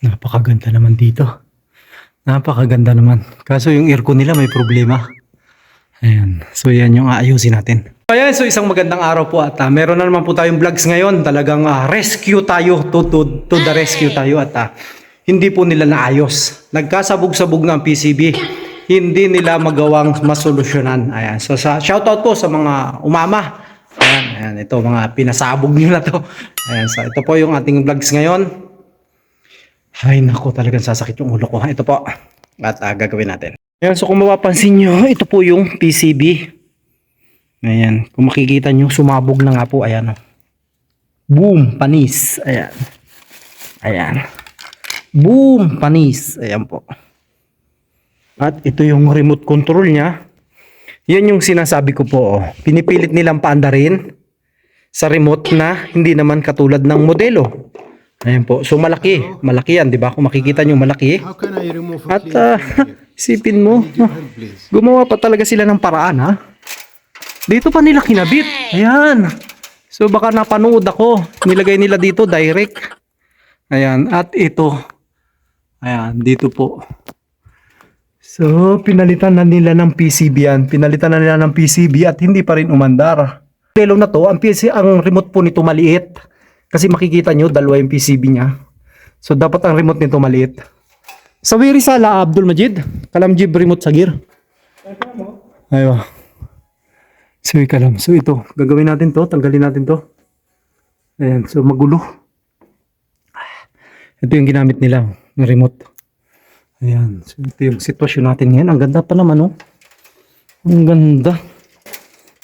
Napakaganda naman dito. Napakaganda naman. Kaso yung aircon nila may problema. Ayan. So yan yung aayusin natin. Ayan, so isang magandang araw po at ah, meron na naman po tayong vlogs ngayon. Talagang ah, rescue tayo. To, to, to the rescue tayo at ah, hindi po nila naayos. Nagkasabog-sabog na ang PCB. Hindi nila magawang masolusyonan. Ayan. So sa shoutout po sa mga umama. Ayan, ayan. Ito mga pinasabog nila to. Ayan. So ito po yung ating vlogs ngayon. Ay nako, talagang sasakit yung ulo ko. Ito po. At ah, gagawin natin. Ayan, so kung mapapansin nyo, ito po yung PCB. Ayan, kung makikita nyo, sumabog na nga po. Ayan. oh. Boom, panis. Ayan. Ayan. Boom, panis. Ayan po. At ito yung remote control niya. Yan yung sinasabi ko po. Oh. Pinipilit nilang paandarin sa remote na hindi naman katulad ng modelo. Ayan po. So malaki. Malaki yan, di ba? Kung makikita nyo malaki. At clean ah, isipin mo, gumawa pa talaga sila ng paraan ha. Dito pa nila kinabit. Ayan. So baka napanood ako. Nilagay nila dito direct. Ayan. At ito. Ayan. Dito po. So pinalitan na nila ng PCB yan. Pinalitan na nila ng PCB at hindi pa rin umandar. Telo na to, ang, PC, ang remote po nito maliit. Kasi makikita nyo, dalawa yung PCB niya. So dapat ang remote nito maliit. Sa Wiri Sala, Abdul Majid. Kalamjib remote sa gear. Ayo. So kalam. So ito, gagawin natin to, tanggalin natin to. Ayan, so magulo. Ito yung ginamit nila, yung remote. Ayan, so ito yung sitwasyon natin ngayon. Ang ganda pa naman, oh. Ang ganda.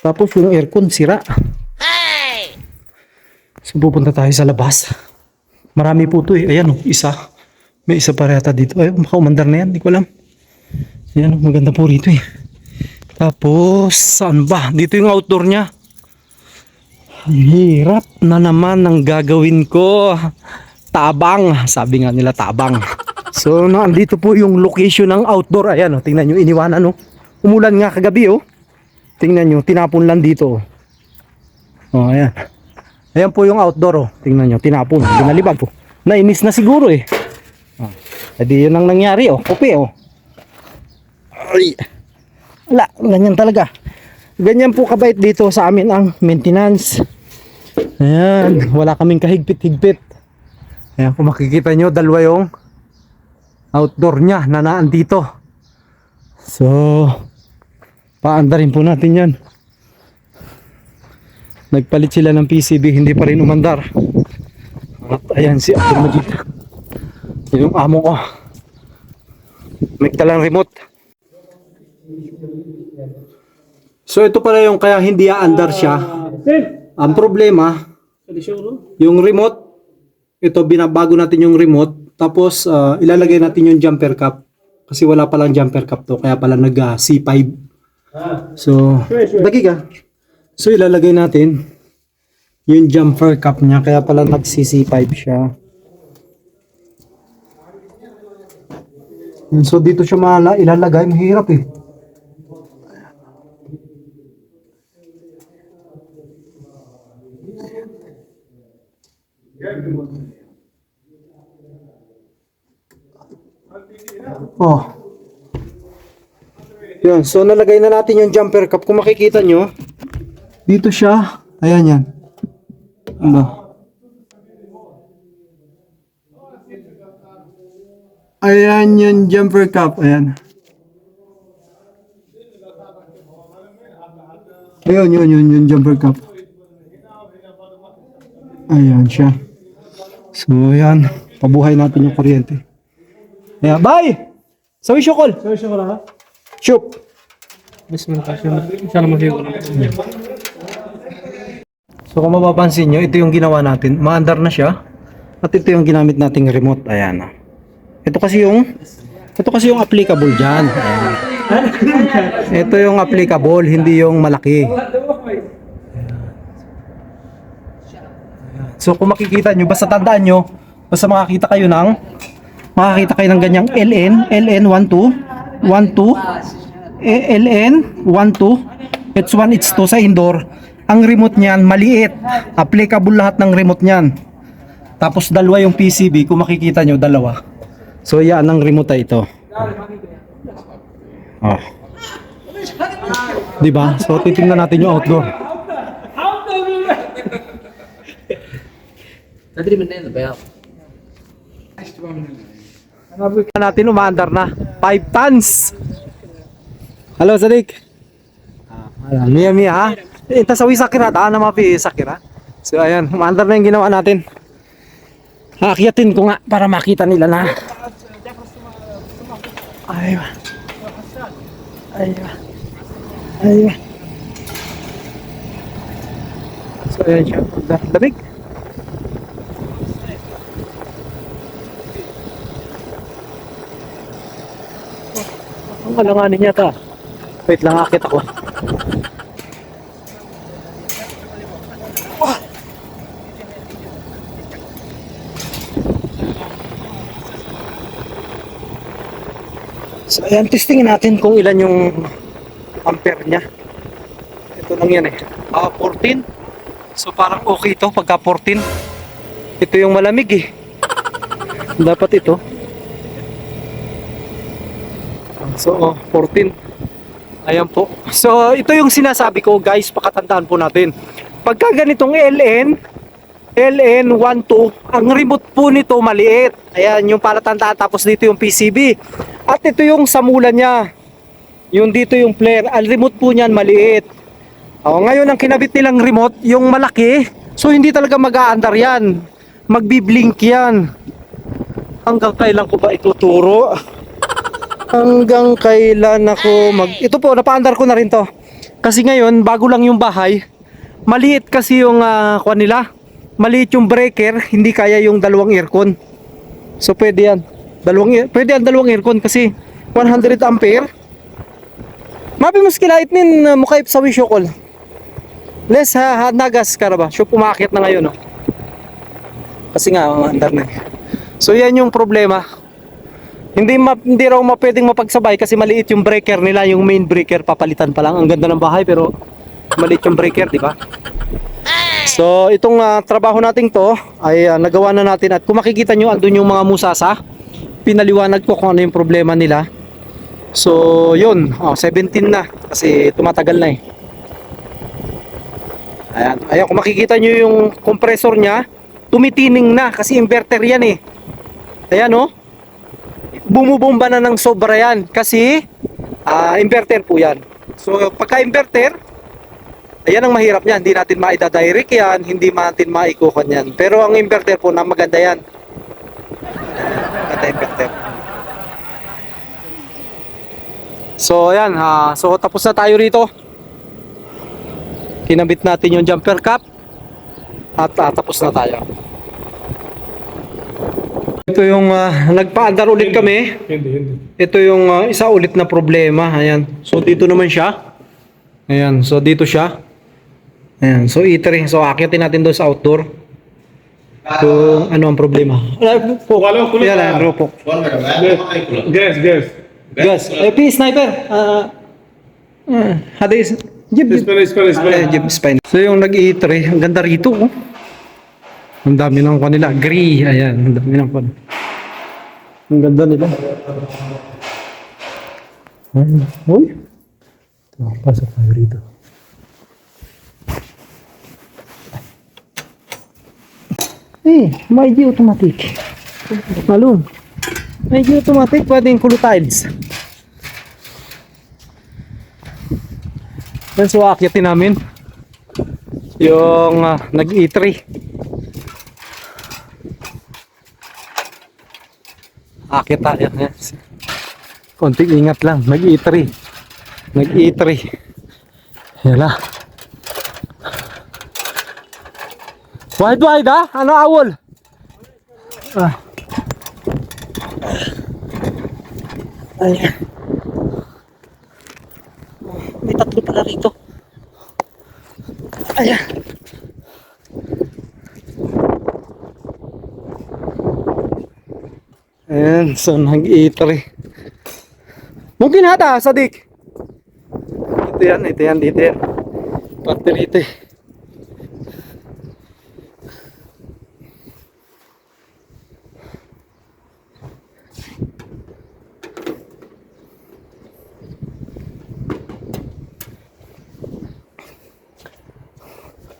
Tapos yung aircon sira. So pupunta tayo sa labas. Marami po to eh. Ayan, oh, isa. May isa pa yata dito. Ay, makaumandar na yan. Hindi ko alam. Ayan, oh, maganda po rito eh. Tapos, saan ba? Dito yung outdoor niya. Hirap na naman ang gagawin ko. Tabang. Sabi nga nila tabang. So, nandito po yung location ng outdoor. Ayan, oh, tingnan nyo, iniwanan, oh. Umulan nga kagabi, oh. Tingnan nyo, tinapon lang dito, oh. Oh, ayan. Ayan po yung outdoor, oh. Tingnan nyo, tinapon. Binalibag po. Nainis na siguro, eh. Oh. Edi yun ang nangyari, oh. Kopi, oh. Ay. Wala, ganyan talaga. Ganyan po kabait dito sa amin ang maintenance. Ayan, wala kaming kahigpit-higpit. Ayan, kung makikita nyo, dalawa yung outdoor niya na naan dito. So, paandarin po natin yan. Nagpalit sila ng PCB, hindi pa rin umandar. At ayan si Abdul Majid. Yun Yung amo ko. May talang remote. So ito pala yung kaya hindi aandar siya. Ang problema, yung remote, ito binabago natin yung remote, tapos ah, ilalagay natin yung jumper cup. Kasi wala palang jumper cup to, kaya pala nag ah, C5. So, dakika. So ilalagay natin yung jumper cup niya, kaya pala nag C5 siya. So dito siya mala, ilalagay, mahirap eh. Oh. Yan, so nalagay na natin yung jumper cup. Kung makikita nyo, dito siya. Ayan yan. Ano? Ayan yung jumper cup. Ayan. Ayun, yun, yun, yung jumper cup. Ayan siya. So, ayan. Pabuhay natin yung kuryente. Ayan, bye! Sawi siya ko lang ha? Man kasi siya naman siya. So kung mapapansin nyo, ito yung ginawa natin. Maandar na siya. At ito yung ginamit nating remote. Ayan. Ito kasi yung ito kasi yung applicable dyan. Ito yung applicable, hindi yung malaki. So kung makikita nyo, basta tandaan nyo, basta makakita kayo ng makakita kayo ng ganyang LN, LN12, 12, eh, LN 12, it's 1, it's 2 sa indoor. Ang remote niyan maliit. Applicable lahat ng remote niyan. Tapos dalawa yung PCB, kung makikita nyo, dalawa. So yan ang remote ay ito. Oh. Di ba? So titingnan natin yung outdoor. Tadi di mana ba? natin umaandar na. 5 tons. Halo, Sadik. Ah, Mia Mia ha. Ita sa sakira, daan na mapi sakira. So ayan, umaandar na yung ginawa natin. Akyatin ko nga para makita nila na. Aywa. Aywa. Aywa. So ayan siya. Da- Lamig. Ang alanganin niya ta. Wait lang, akit ako. So ayan, testingin natin kung ilan yung ampere niya. Ito lang yan eh. Ah, 14. So parang okay ito pagka 14. Ito yung malamig eh. Dapat ito. So, oh, 14. Ayan po. So, ito yung sinasabi ko, guys, pakatandaan po natin. Pagka ganitong LN, LN12, ang remote po nito maliit. Ayan, yung palatandaan. Tapos dito yung PCB. At ito yung samula niya. Yung dito yung flare. Ang remote po niyan maliit. Oh, ngayon, ang kinabit nilang remote, yung malaki. So, hindi talaga mag-aandar yan. Magbiblink yan. Hanggang kailan ko ba ituturo? hanggang kailan ako mag ito po napaandar ko na rin to kasi ngayon bago lang yung bahay maliit kasi yung uh, kuan nila maliit yung breaker hindi kaya yung dalawang aircon so pwede yan dalawang pwede yan dalawang aircon kasi 100 ampere mapi mas kilait nin uh, mukha sa wishokol les ha, ha nagas karaba siya pumakit na ngayon no? kasi nga andar na eh. so yan yung problema hindi ma, hindi raw ma pwedeng mapagsabay kasi maliit yung breaker nila, yung main breaker papalitan pa lang. Ang ganda ng bahay pero maliit yung breaker, di ba? So, itong ah, trabaho nating to ay ah, nagawa na natin at kung makikita nyo andun yung mga musasa, pinaliwanag ko kung ano yung problema nila. So, yun, oh, 17 na kasi tumatagal na eh. Ayan, ayan kung makikita nyo yung compressor niya, tumitining na kasi inverter yan eh. Ayan oh bumubomba na ng sobra yan kasi ah, inverter po yan. So pagka inverter, ayan ang mahirap niyan. Hindi natin maida-direct yan, hindi natin maikukan yan. Pero ang inverter po na maganda yan. Inverter. So ayan, ha, so tapos na tayo rito. Kinabit natin yung jumper cap at ah, tapos na tayo. Ito yung ah, nagpaandar ulit kami. Hindi, hindi. Ito yung ah, isa ulit na problema. Ayan. So dito naman siya. Ayan. So dito siya. Ayan. So E3. So akitin natin doon sa outdoor. Kung ano ang problema. Po? Wala, kulit Yan ano po. Guess, guess. Gas. Eh, P, sniper. Ah, uh, hadis. Jib, jib. Spanish, Eh, Spanish. jib, spine. So yung nag-E3. Ang ganda rito. Oh. Ang dami ng kanila. Agree. Ayan. Ang dami ng kanila. Ang ganda nila. Ayun. Uy. Ito, pasok tayo rito. Eh, may G automatic. Malun. May G automatic, pwedeng kulo tiles. Yan so akyatin namin. Yung ah, nag-E3. Akit tayo. Yan. Konting ingat lang. Nag-E3. Nag-E3. Yala. Wide wide ha? Ano awol? Ah. Ayan. May tatlo pala rito. Ayan. Ayan, so nag-E3. Mungkin hata, Sadik. Ito yan, ito yan, dito yan. Parte rito eh.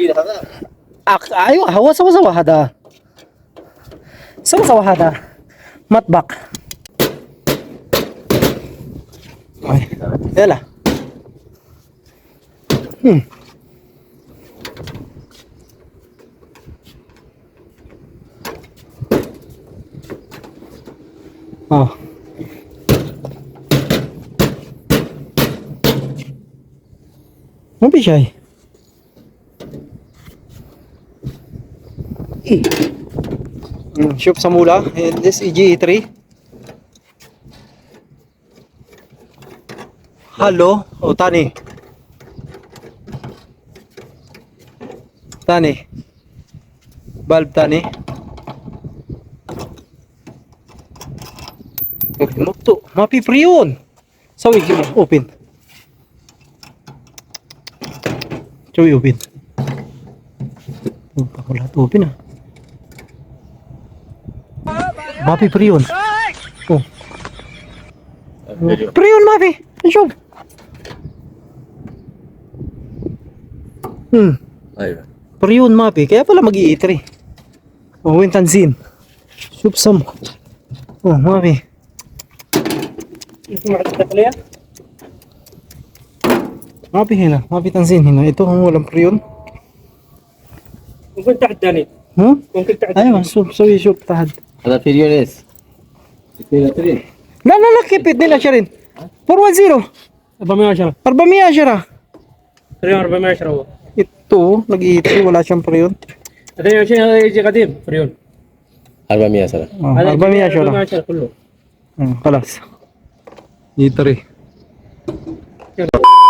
هذا أك- ايوه هو سوا سوا هذا سوا سوا هذا مطبخ أي. يلا هم. اه مو بشاي مم، شوف shop sa mula. And this is GE3 halo o tani. Tani. Bulb tani. Magto mapi free yun. Sawi mo open. Sawi open. Pagpakulat open ah. Mapi, priyon. Oh. Priyon, Mapi. Isyo. Hmm. Ayun. Priyon, Mapi. Kaya pala mag-i-eater eh. Oh, wintansin. Soup some. Oh, Mapi. Mapi hina. Mapi tansin hina. Ito ang walang priyon. Ang kontak dyan eh. Huh? Ayun, so, so isyuptahan. Ala periodes. Ipila tiri. La la la kipit nila siya rin. 410. 410. 410. 410. Ito, nag-iiti, wala siyang period. Ito yung siya yung kadim, period. 410. 410 kullo. Hmm, kalas. Itari. Thank you.